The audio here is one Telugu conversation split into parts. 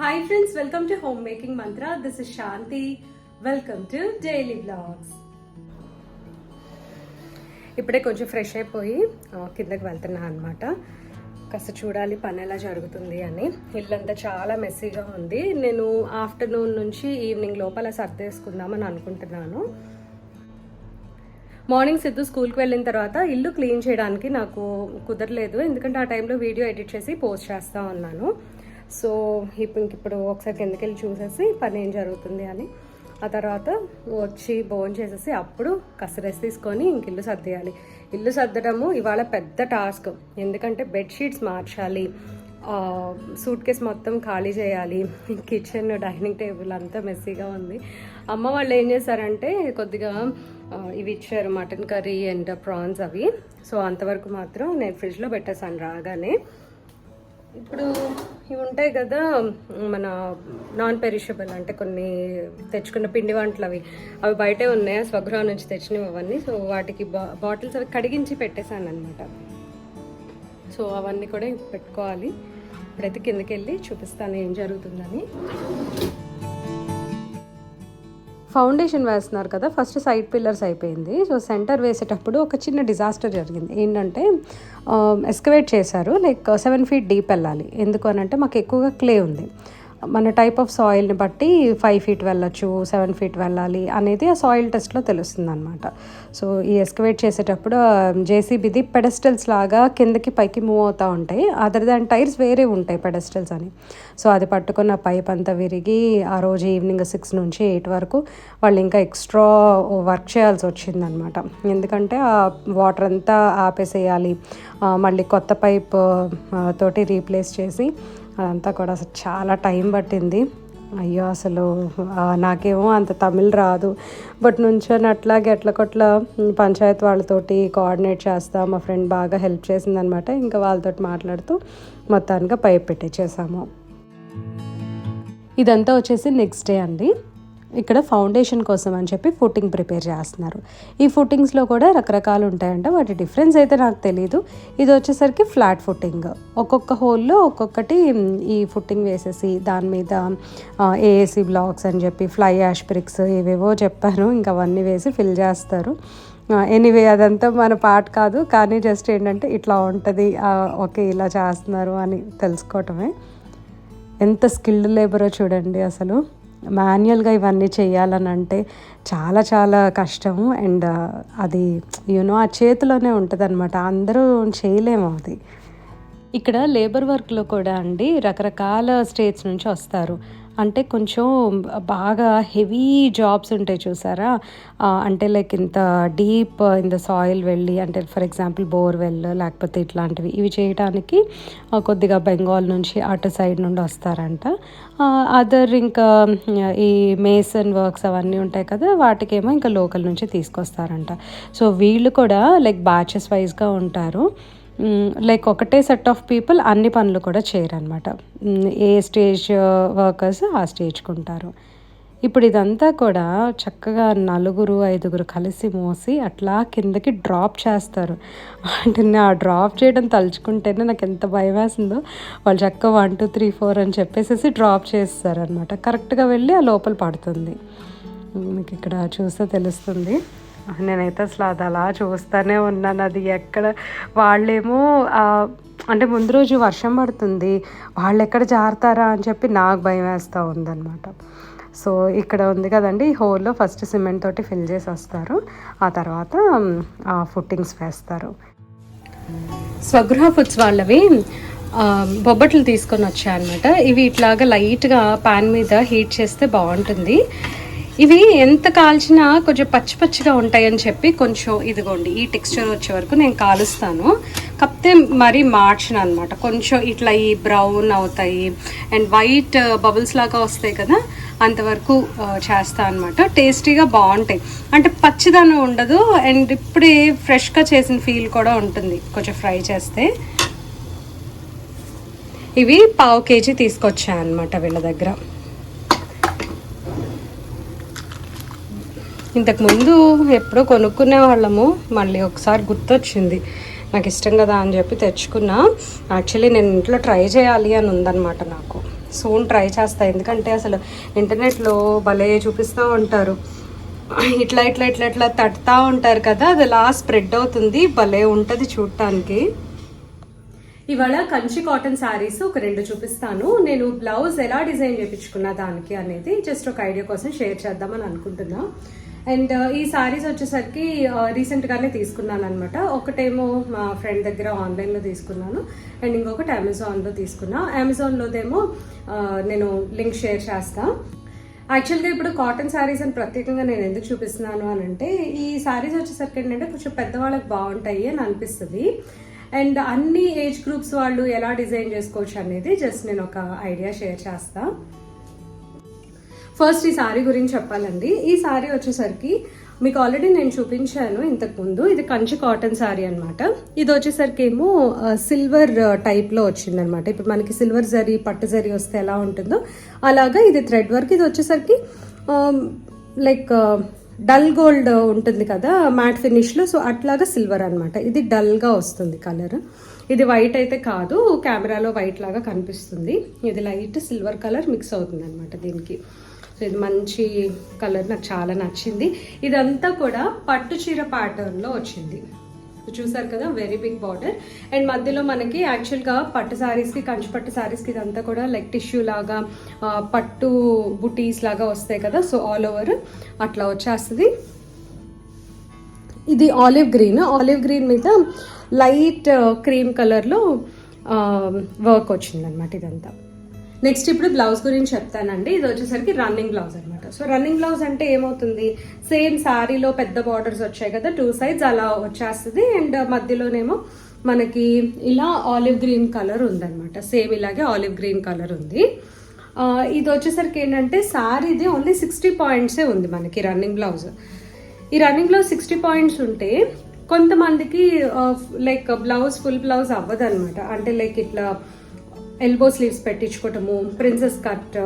Hi friends welcome to home making Mantra this is Shanti welcome to daily blogs ఇప్పుడే కొంచెం ఫ్రెష్ అయిపోయి కిందకి వెళ్తున్నా అనమాట కాస్త చూడాలి పని ఎలా జరుగుతుంది అని. ఇల్లంతా చాలా మెస్సీగా ఉంది. నేను ఆఫ్టర్నూన్ నుంచి ఈవినింగ్ లోపల సర్దేసుకుందామని అనుకుంటున్నాను. మార్నింగ్ సిద్ధు స్కూల్కి వెళ్ళిన తర్వాత ఇల్లు క్లీన్ చేయడానికి నాకు కుదరలేదు. ఎందుకంటే ఆ టైంలో వీడియో ఎడిట్ చేసి పోస్ట్ చేస్తూ ఉన్నాను. సో ఇప్పుడు ఇంకిప్పుడు ఒకసారి కిందకి వెళ్ళి చూసేసి పని ఏం జరుగుతుంది అని. ఆ తర్వాత వచ్చి భోజనం చేసేసి అప్పుడు కాస్త తీసుకొని ఇంక ఇల్లు సర్దేయాలి. ఇల్లు సర్దడము ఇవాళ పెద్ద టాస్క్ ఎందుకంటే బెడ్షీట్స్ మార్చాలి. సూట్ కేస్ మొత్తం ఖాళీ చేయాలి. కిచెన్ డైనింగ్ టేబుల్ అంతా మెస్సీగా ఉంది. అమ్మ వాళ్ళు ఏం చేశారంటే కొద్దిగా ఇవి ఇచ్చారు మటన్ కర్రీ అండ్ ప్రాన్స్ అవి. సో అంతవరకు మాత్రం నేను ఫ్రిడ్జ్లో పెట్టేసాను రాగానే. ఇప్పుడు ఇవి ఉంటాయి కదా మన నాన్ పెరిషబుల్ అంటే కొన్ని తెచ్చుకున్న పిండి వంటలు అవి. అవి బయటే ఉన్నాయి? స్వగృహం నుంచి తెచ్చినవి అవన్నీ. సో వాటికి బా బాటిల్స్ అవి కడిగించి పెట్టేశాను అనమాట సో అవన్నీ కూడా పెట్టుకోవాలి. ఇప్పుడైతే కిందకి వెళ్ళి చూపిస్తాను ఏం జరుగుతుందని. ఫౌండేషన్ వేస్తున్నారు కదా ఫస్ట్ సైడ్ పిల్లర్స్ అయిపోయింది. సో సెంటర్ వేసేటప్పుడు ఒక చిన్న డిజాస్టర్ జరిగింది. ఏంటంటే ఎస్కవేట్ చేశారు. లైక్ సెవెన్ ఫీట్ డీప్ వెళ్ళాలి. ఎందుకు అని అంటే మాకు ఎక్కువగా క్లే ఉంది. మన టైప్ ఆఫ్ సాయిల్ని బట్టి ఫైవ్ ఫీట్ వెళ్ళచ్చు సెవెన్ ఫీట్ వెళ్ళాలి అనేది ఆ సాయిల్ టెస్ట్లో తెలుస్తుంది అనమాట సో ఈ ఎస్కవేట్ చేసేటప్పుడు జేసీబీది పెడస్టల్స్ లాగా కిందకి పైకి మూవ్ అవుతూ ఉంటాయి. అదర్ దాన్ టైర్స్ వేరే ఉంటాయి పెడస్టల్స్ అని. సో అది పట్టుకున్న పైప్ అంతా విరిగి ఆ రోజు ఈవినింగ్ సిక్స్ నుంచి ఎయిట్ వరకు వాళ్ళు ఇంకా ఎక్స్ట్రా వర్క్ చేయాల్సి వచ్చిందనమాట ఎందుకంటే ఆ వాటర్ అంతా ఆపేసేయాలి. మళ్ళీ కొత్త పైప్ తోటి రీప్లేస్ చేసి అదంతా కూడా అసలు చాలా టైం పట్టింది. అయ్యో అసలు నాకేమో అంత తమిళ్ రాదు. బట్ నుంచొని అట్లాగే ఎట్ల కొట్ల పంచాయత్ వాళ్ళతోటి కోఆర్డినేట్ చేస్తా మా ఫ్రెండ్ బాగా హెల్ప్ చేసిందనమాట. ఇంకా వాళ్ళతోటి మాట్లాడుతూ మొత్తానికి పైప్ పెట్టించేసాము ఇదంతా వచ్చేసి నెక్స్ట్ డే అండి. ఇక్కడ ఫౌండేషన్ కోసం అని చెప్పి ఫుట్టింగ్ ప్రిపేర్ చేస్తున్నారు. ఈ ఫుట్టింగ్స్లో కూడా రకరకాలు ఉంటాయంట. వాటి డిఫరెన్స్ అయితే నాకు తెలియదు ఇది వచ్చేసరికి ఫ్లాట్ ఫుట్టింగ్. ఒక్కొక్క హోల్లో ఒక్కొక్కటి ఈ ఫుట్టింగ్ వేసేసి దాని మీద ఏఏసీ బ్లాక్స్ అని చెప్పి ఫ్లై యాష్ బ్రిక్స్ ఏవేవో చెప్పాను. ఇంకా అవన్నీ వేసి ఫిల్ చేస్తారు. ఎనీవే అదంతా మన పార్ట్ కాదు. కానీ జస్ట్ ఏంటంటే ఇట్లా ఉంటుంది. ఓకే ఇలా చేస్తున్నారు అని తెలుసుకోవటమే. ఎంత స్కిల్డ్ లేబరో చూడండి అసలు. మాన్యువల్గా ఇవన్నీ చేయాలని అంటే చాలా చాలా కష్టము. అండ్ అది యూనో ఆ చేతిలోనే ఉంటుంది అనమాట అందరూ చేయలేము అది. ఇక్కడ లేబర్ వర్క్లో కూడా అండి రకరకాల స్టేట్స్ నుంచి వస్తారు. అంటే కొంచెం బాగా హెవీ జాబ్స్ ఉంటాయి చూసారా? అంటే లైక్ ఇంత డీప్ ఇన్ ద సాయిల్ వెళ్ళి అంటే ఫర్ ఎగ్జాంపుల్ బోర్వెల్ లేకపోతే ఇట్లాంటివి ఇవి చేయడానికి కొద్దిగా బెంగాల్ నుంచి అటు సైడ్ నుండి వస్తారంట. అదర్ ఇంకా ఈ మేసన్ వర్క్స్ అవన్నీ ఉంటాయి కదా వాటికేమో ఇంకా లోకల్ నుంచి తీసుకొస్తారంట. సో వీళ్ళు కూడా లైక్ బ్యాచెస్ వైజ్గా ఉంటారు. లైక్ ఒకటే సెట్ ఆఫ్ పీపుల్ అన్ని పనులు కూడా చేయరనమాట ఏ స్టేజ్ వర్కర్స్ uh, ఆ స్టేజ్కి ఉంటారు. ఇప్పుడు ఇదంతా కూడా చక్కగా నలుగురు ఐదుగురు కలిసి మోసి అట్లా కిందకి డ్రాప్ చేస్తారు. అంటే ఆ డ్రాప్ చేయడం తలుచుకుంటేనే నాకు ఎంత భయం వేసిందో. వాళ్ళు చక్కగా వన్ టూ త్రీ ఫోర్ అని చెప్పేసేసి డ్రాప్ చేస్తారు అనమాట కరెక్ట్గా వెళ్ళి ఆ లోపల పడుతుంది. మీకు ఇక్కడ చూస్తే తెలుస్తుంది. నేనైతే అసలు అది అలా చూస్తూనే ఉన్నాను. అది ఎక్కడ వాళ్ళేమో అంటే ముందు రోజు వర్షం పడుతుంది వాళ్ళు ఎక్కడ జారుతారా అని చెప్పి నాకు భయం వేస్తూ ఉందన్నమాట. సో ఇక్కడ ఉంది కదండి ఈ హోల్లో ఫస్ట్ సిమెంట్ తోటి ఫిల్ చేసి వస్తారు. ఆ తర్వాత ఆ ఫుట్టింగ్స్ వేస్తారు. స్వగృహ ఫుడ్స్ వాళ్ళవి బొబ్బట్లు తీసుకొని వచ్చాయన్నమాట. ఇవి ఇట్లాగా లైట్గా పాన్ మీద హీట్ చేస్తే బాగుంటుంది. ఇవి ఎంత కాల్చినా కొంచెం పచ్చి పచ్చిగా ఉంటాయని చెప్పి కొంచెం ఇదిగోండి ఈ టెక్స్చర్ వచ్చే వరకు నేను కాలుస్తాను. కాకపోతే మరీ మార్చిన అనమాట కొంచెం ఇట్లా ఈ బ్రౌన్ అవుతాయి అండ్ వైట్ బబుల్స్ లాగా వస్తాయి కదా అంతవరకు uh, చేస్తా అనమాట టేస్టీగా బాగుంటాయి. అంటే పచ్చిదనం ఉండదు అండ్ ఇప్పుడే ఫ్రెష్గా చేసిన ఫీల్ కూడా ఉంటుంది కొంచెం ఫ్రై చేస్తే. ఇవి పావు కేజీ తీసుకొచ్చాను అనమాట వీళ్ళ దగ్గర. ఇంతకుముందు ఎప్పుడో కొనుక్కునే వాళ్ళము మళ్ళీ ఒకసారి గుర్తొచ్చింది. నాకు ఇష్టం కదా అని చెప్పి తెచ్చుకున్నా. యాక్చువల్లీ నేను ఇంట్లో ట్రై చేయాలి అని ఉందన్నమాట నాకు. సూన్ ట్రై చేస్తా ఎందుకంటే అసలు ఇంటర్నెట్లో భలే చూపిస్తూ ఉంటారు. ఇట్లా ఇట్లా ఇట్లా ఇట్లా తట్టుతూ ఉంటారు కదా అది లాస్ట్ స్ప్రెడ్ అవుతుంది భలే ఉంటుంది చూడటానికి ఇవాళ కంచి కాటన్ శారీస్ ఒక రెండు చూపిస్తాను. నేను బ్లౌజ్ ఎలా డిజైన్ చేయించుకున్నా దానికి అనేది జస్ట్ ఒక ఐడియా కోసం షేర్ చేద్దామని అనుకుంటున్నాను అండ్ uh, ఈ సారీస్ వచ్చేసరికి uh, రీసెంట్గానే తీసుకున్నాను అనమాట ఒకటేమో మా ఫ్రెండ్ దగ్గర ఆన్లైన్లో తీసుకున్నాను. అండ్ ఇంకొకటి అమెజాన్లో తీసుకున్నా. అమెజాన్లోదేమో uh, నేను లింక్ షేర్ చేస్తాను యాక్చువల్గా ఇప్పుడు కాటన్ శారీస్ అని ప్రత్యేకంగా నేను ఎందుకు చూపిస్తున్నాను అని అంటే ఈ శారీస్ వచ్చేసరికి ఏంటంటే కొంచెం పెద్దవాళ్ళకి బాగుంటాయి అని అనిపిస్తుంది. అండ్ అన్ని ఏజ్ గ్రూప్స్ వాళ్ళు ఎలా డిజైన్ చేసుకోవచ్చు అనేది జస్ట్ నేను ఒక ఐడియా షేర్ చేస్తాను ఫస్ట్ ఈ సారీ గురించి చెప్పాలండి. ఈ సారీ వచ్చేసరికి మీకు ఆల్రెడీ నేను చూపించాను ఇంతకుముందు. ఇది కంచి కాటన్ శారీ అనమాట ఇది వచ్చేసరికి ఏమో సిల్వర్ టైప్లో వచ్చిందనమాట ఇప్పుడు మనకి సిల్వర్ జరీ పట్టు జరీ వస్తే ఎలా ఉంటుందో అలాగా ఇది థ్రెడ్ వర్క్ ఇది వచ్చేసరికి లైక్ డల్ గోల్డ్ ఉంటుంది కదా మ్యాట్ ఫినిష్లో సో అట్లాగా సిల్వర్ అనమాట ఇది డల్గా వస్తుంది కలర్ ఇది వైట్ అయితే కాదు కెమెరాలో వైట్ లాగా కనిపిస్తుంది. ఇది లైట్ సిల్వర్ కలర్ మిక్స్ అవుతుంది అనమాట దీనికి. సో ఇది మంచి కలర్ నాకు చాలా నచ్చింది. ఇదంతా కూడా పట్టు చీర ప్యాటర్న్లో వచ్చింది. చూసారు కదా వెరీ బిగ్ బార్డర్ అండ్ మధ్యలో మనకి యాక్చువల్గా పట్టు శారీస్కి కంచు పట్టు శారీస్కి ఇదంతా కూడా లైక్ టిష్యూ లాగా పట్టు బుటీస్ లాగా వస్తాయి కదా సో ఆల్ ఓవర్ అట్లా వచ్చేస్తుంది. ఇది ఆలివ్ గ్రీన్ ఆలివ్ గ్రీన్ మీద లైట్ క్రీమ్ కలర్లో వర్క్ వచ్చిందనమాట ఇదంతా. నెక్స్ట్ ఇప్పుడు బ్లౌజ్ గురించి చెప్తానండి. ఇది వచ్చేసరికి రన్నింగ్ బ్లౌజ్ అనమాట సో రన్నింగ్ బ్లౌజ్ అంటే ఏమవుతుంది? సేమ్ శారీలో పెద్ద బార్డర్స్ వచ్చాయి కదా టూ సైడ్స్ అలా వచ్చేస్తుంది. అండ్ మధ్యలోనేమో మనకి ఇలా ఆలివ్ గ్రీన్ కలర్ ఉందన్నమాట. సేమ్ ఇలాగే ఆలివ్ గ్రీన్ కలర్ ఉంది. ఇది వచ్చేసరికి ఏంటంటే శారీది ఓన్లీ సిక్స్టీ పాయింట్సే ఉంది మనకి రన్నింగ్ బ్లౌజ్ ఈ రన్నింగ్ బ్లౌజ్ సిక్స్టీ పాయింట్స్ ఉంటే కొంతమందికి లైక్ బ్లౌజ్ ఫుల్ బ్లౌజ్ అవ్వదు అనమాట అంటే లైక్ ఇట్లా ఎల్బో స్లీవ్స్ పెట్టించుకోవటము ప్రిన్సెస్ కట్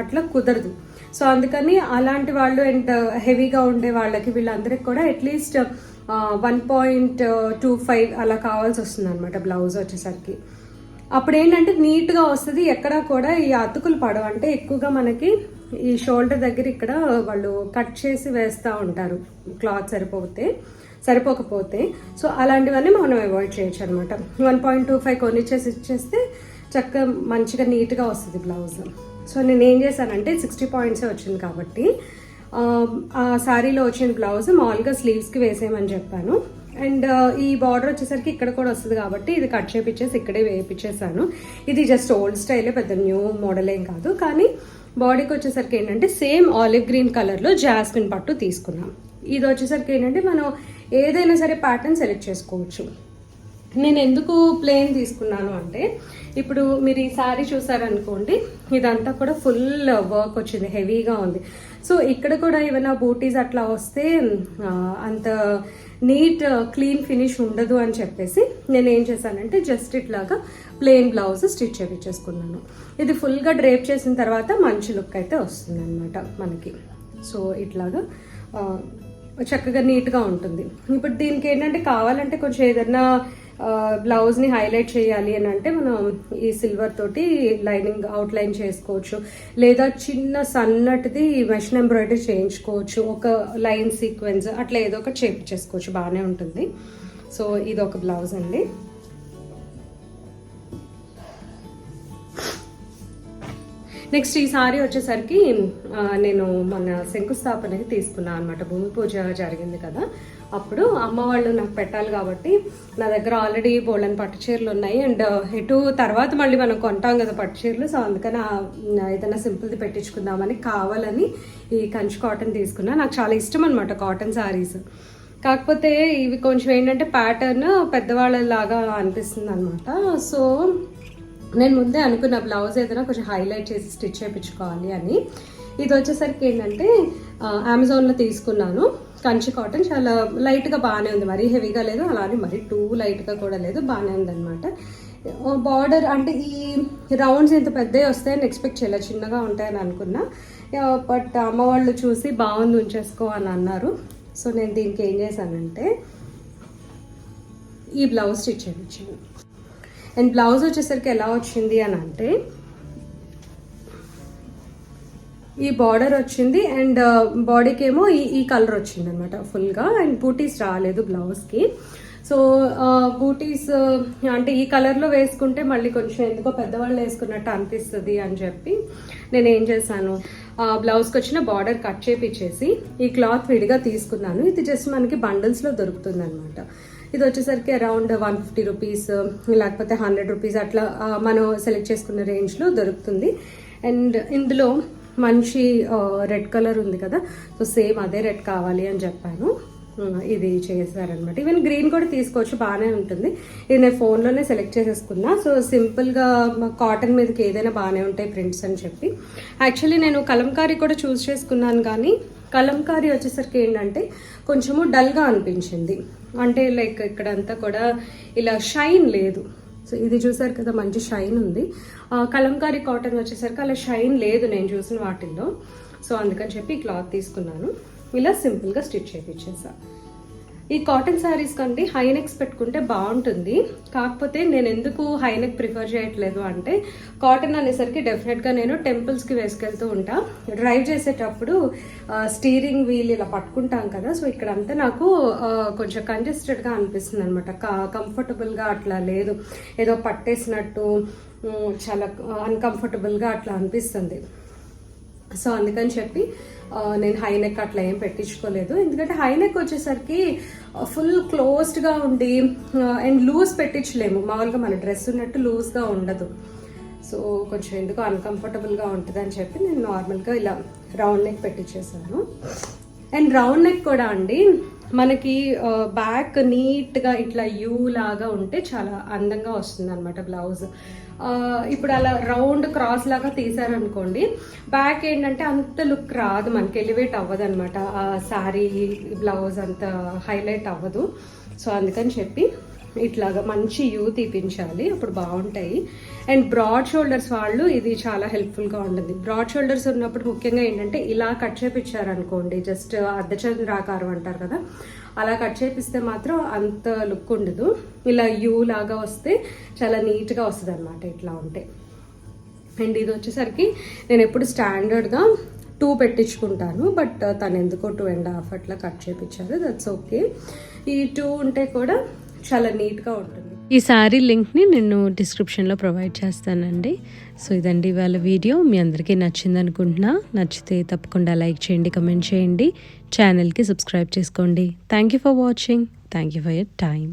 అట్లా కుదరదు. సో అందుకని అలాంటి వాళ్ళు అండ్ హెవీగా uh, ఉండే వాళ్ళకి వీళ్ళందరికీ కూడా at least one point two five అలా కావాల్సి వస్తుంది అనమాట బ్లౌజ్ వచ్చేసరికి. అప్పుడు ఏంటంటే నీట్గా వస్తుంది ఎక్కడా కూడా ఈ అతుకులు పడవు. అంటే ఎక్కువగా మనకి ఈ షోల్డర్ దగ్గర ఇక్కడ వాళ్ళు కట్ చేసి వేస్తూ ఉంటారు క్లాత్ సరిపోతే సరిపోకపోతే. సో అలాంటివన్నీ మనం అవాయిడ్ చేయొచ్చు అనమాట వన్ పాయింట్ టూ ఫైవ్ కొనిచ్చేసి ఇచ్చేస్తే చక్కగా మంచిగా నీట్గా వస్తుంది బ్లౌజ్. సో నేను ఏం చేశానంటే సిక్స్టీ పాయింట్సే వచ్చింది కాబట్టి ఆ, శారీలో వచ్చిన బ్లౌజ్ మామూలుగా స్లీవ్స్కి వేసేయమని చెప్పాను. అండ్ ఈ బార్డర్ వచ్చేసరికి ఇక్కడ కూడా వస్తుంది కాబట్టి ఇది కట్ చేపించేసి ఇక్కడే వేయించేసాను ఇది జస్ట్ ఓల్డ్ స్టైలే పెద్ద న్యూ మోడల్ ఏం కాదు. కానీ బాడీకి వచ్చేసరికి ఏంటంటే సేమ్ ఆలివ్ గ్రీన్ కలర్లో జాస్మిన్ పట్టు తీసుకున్నాం. ఇది వచ్చేసరికి ఏంటంటే మనం ఏదైనా సరే ప్యాటర్న్ సెలెక్ట్ చేసుకోవచ్చు. నేను ఎందుకు ప్లేన్ తీసుకున్నాను అంటే ఇప్పుడు మీరు ఈ శారీ చూసారనుకోండి ఇదంతా కూడా ఫుల్ వర్క్ వచ్చింది హెవీగా ఉంది. సో ఇక్కడ కూడా ఏమైనా బూటీస్ అట్లా వస్తే అంత నీట్ క్లీన్ ఫినిష్ ఉండదు అని చెప్పేసి నేను ఏం చేశానంటే జస్ట్ ఇట్లాగా ప్లెయిన్ బ్లౌజ్ స్టిచ్ చేయించేసుకున్నాను ఇది ఫుల్గా డ్రేప్ చేసిన తర్వాత మంచి లుక్ అయితే వస్తుంది అనమాట మనకి. సో ఇట్లాగా చక్కగా నీట్గా ఉంటుంది. ఇప్పుడు దీనికి ఏంటంటే కావాలంటే కొంచెం ఏదన్నా బ్లౌజ్ని హైలైట్ చేయాలి అని అంటే మనం ఈ సిల్వర్ తోటి లైనింగ్ అవుట్ లైన్ చేసుకోవచ్చు. లేదా చిన్న సన్నటిది మెషిన్ ఎంబ్రాయిడరీ చేయించుకోవచ్చు. ఒక లైన్ సీక్వెన్స్ అట్లా ఏదో ఒకటి చేయించేసుకోవచ్చు. బాగానే ఉంటుంది. సో ఇది ఒక బ్లౌజ్ అండి. నెక్స్ట్ ఈ సారీ వచ్చేసరికి నేను మన శంకుస్థాపనకి తీసుకున్నాను అనమాట భూమి పూజ జరిగింది కదా. అప్పుడు అమ్మ వాళ్ళు నాకు పెట్టాలి కాబట్టి నా దగ్గర ఆల్రెడీ బోళ్ళని పట్టు చీరలు ఉన్నాయి. అండ్ uh, ఇటు తర్వాత మళ్ళీ మనం కొంటాం కదా పట్టు చీరలు. సో అందుకని ఏదైనా సింపుల్ది పెట్టించుకుందామని కావాలని ఈ కంచి కాటన్ తీసుకున్నా. నాకు చాలా ఇష్టం అనమాట కాటన్ సారీస్ కాకపోతే ఇవి కొంచెం ఏంటంటే ప్యాటర్న్ పెద్దవాళ్ళలాగా అనిపిస్తుంది అనమాట సో నేను ముందే అనుకున్న బ్లౌజ్ ఏదైనా కొంచెం హైలైట్ చేసి స్టిచ్ చేయించుకోవాలి అని. ఇది వచ్చేసరికి ఏంటంటే uh, అమెజాన్లో తీసుకున్నాను. కంచి కాటన్ చాలా లైట్గా బాగానే ఉంది. మరీ హెవీగా లేదు. అలానే మరీ టూ లైట్గా కూడా లేదు. బాగానే ఉందన్నమాట. బార్డర్ అంటే ఈ రౌండ్స్ ఇంత పెద్దవి వస్తాయని ఎక్స్పెక్ట్ చేయలేదు చిన్నగా ఉంటాయని అనుకున్నా. బట్ అమ్మ వాళ్ళు చూసి బాగుంది ఉంచేసుకో అని అన్నారు. సో నేను దీనికి ఏం చేశానంటే ఈ బ్లౌజ్ స్టిచ్ చేయించాను. అండ్ బ్లౌజ్ వచ్చేసరికి ఎలా వచ్చింది అని అంటే ఈ బార్డర్ వచ్చింది అండ్ బాడీకి ఏమో ఈ ఈ కలర్ వచ్చింది అనమాట ఫుల్గా అండ్ బూటీస్ రాలేదు బ్లౌజ్కి. సో బూటీస్ అంటే ఈ కలర్లో వేసుకుంటే మళ్ళీ కొంచెం ఎందుకో పెద్దవాళ్ళు వేసుకున్నట్టు అనిపిస్తుంది అని చెప్పి నేను ఏం చేశాను బ్లౌజ్కి వచ్చిన బార్డర్ కట్ చేపించేసి ఈ క్లాత్ విడిగా తీసుకున్నాను. ఇది జస్ట్ మనకి బండిల్స్లో దొరుకుతుంది అనమాట ఇది వచ్చేసరికి అరౌండ్ వన్ ఫిఫ్టీ రూపీస్ లేకపోతే హండ్రెడ్ రూపీస్ అట్లా మనం సెలెక్ట్ చేసుకున్న రేంజ్లో దొరుకుతుంది. అండ్ ఇందులో మంచి రెడ్ కలర్ ఉంది కదా సో సేమ్ అదే రెడ్ కావాలి అని చెప్పాను. ఇది చేశారనమాట. ఈవెన్ గ్రీన్ కూడా తీసుకోవచ్చు బాగానే ఉంటుంది. ఇది నేను ఫోన్లోనే సెలెక్ట్ చేసేసుకున్నా. సో సింపుల్గా కాటన్ మీదకి ఏదైనా బాగానే ఉంటాయి ప్రింట్స్ అని చెప్పి. యాక్చువల్లీ నేను కలంకారీ కూడా చూస్ చేసుకున్నాను కానీ కలంకారీ వచ్చేసరికి ఏంటంటే కొంచెము డల్గా అనిపించింది. అంటే లైక్ ఇక్కడంతా కూడా ఇలా షైన్ లేదు. సో ఇది చూసారు కదా మంచి షైన్ ఉంది. కలంకారీ కాటన్ వచ్చేసరికి అలా షైన్ లేదు నేను చూసిన వాటిల్లో. సో అందుకని చెప్పి ఈ క్లాత్ తీసుకున్నాను. ఇలా సింపుల్గా స్టిచ్ చేయించేసా ఈ కాటన్ శారీస్ కంటే హై నెక్స్ పెట్టుకుంటే బాగుంటుంది. కాకపోతే నేను ఎందుకు హై నెక్ ప్రిఫర్ చేయట్లేదు అంటే కాటన్ అనేసరికి డెఫినెట్గా నేను టెంపుల్స్కి వేసుకెళ్తూ ఉంటా. డ్రైవ్ చేసేటప్పుడు స్టీరింగ్ వీల్ ఇలా పట్టుకుంటాం కదా సో ఇక్కడంతా నాకు కొంచెం కంజెస్టెడ్గా అనిపిస్తుంది అనమాట కంఫర్టబుల్గా అట్లా లేదు. ఏదో పట్టేసినట్టు చాలా అన్కంఫర్టబుల్గా అట్లా అనిపిస్తుంది. సో అందుకని చెప్పి నేను హై నెక్ అట్లా ఏం పెట్టించుకోలేదు. ఎందుకంటే హై నెక్ వచ్చేసరికి ఫుల్ క్లోజ్డ్గా ఉండి అండ్ లూజ్ పెట్టించలేము. మామూలుగా మన డ్రెస్ ఉన్నట్టు లూజ్గా ఉండదు. సో కొంచెం ఎందుకో అన్కంఫర్టబుల్గా ఉంటుంది అని చెప్పి నేను నార్మల్గా ఇలా రౌండ్ నెక్ పెట్టించేసాను. అండ్ రౌండ్ నెక్ కూడా అండి మనకి బ్యాక్ నీట్గా ఇట్లా యూ లాగా ఉంటే చాలా అందంగా వస్తుంది అనమాట బ్లౌజ్ ఇప్పుడు అలా రౌండ్ క్రాస్ లాగా తీసారనుకోండి బ్యాక్ ఏంటంటే అంత లుక్ రాదు మనకి ఎలివేట్ అవ్వదు అనమాట ఆ శారీ బ్లౌజ్ అంత హైలైట్ అవ్వదు. సో అందుకని చెప్పి ఇట్లాగా మంచి యూ తీపించాలి అప్పుడు బాగుంటాయి. అండ్ బ్రాడ్ షోల్డర్స్ వాళ్ళు ఇది చాలా హెల్ప్ఫుల్గా ఉంటుంది. బ్రాడ్ షోల్డర్స్ ఉన్నప్పుడు ముఖ్యంగా ఏంటంటే ఇలా కట్ చేపించారనుకోండి జస్ట్ అర్ధచంద్రాకారం అంటారు కదా అలా కట్ చేపిస్తే మాత్రం అంత లుక్ ఉండదు. ఇలా యూ లాగా వస్తే చాలా నీట్గా వస్తుంది అనమాట ఇట్లా ఉంటే. అండ్ ఇది వచ్చేసరికి నేను ఎప్పుడు స్టాండర్డ్గా టూ పెట్టించుకుంటాను బట్ తను ఎందుకో టూ అండ్ హాఫ్ అట్లా కట్ చేపించారు దట్స్ ఓకే ఈ టూ ఉంటే కూడా చాలా నీట్గా ఉంటుంది. ఈ శారీ లింక్ని నేను డిస్క్రిప్షన్లో ప్రొవైడ్ చేస్తానండి. సో ఇదండి ఇవాళ వీడియో. మీ అందరికీ నచ్చింది అనుకుంటున్నా నచ్చితే తప్పకుండా లైక్ చేయండి కమెంట్ చేయండి ఛానల్కి సబ్స్క్రైబ్ చేసుకోండి. Thank you for watching thank you for your time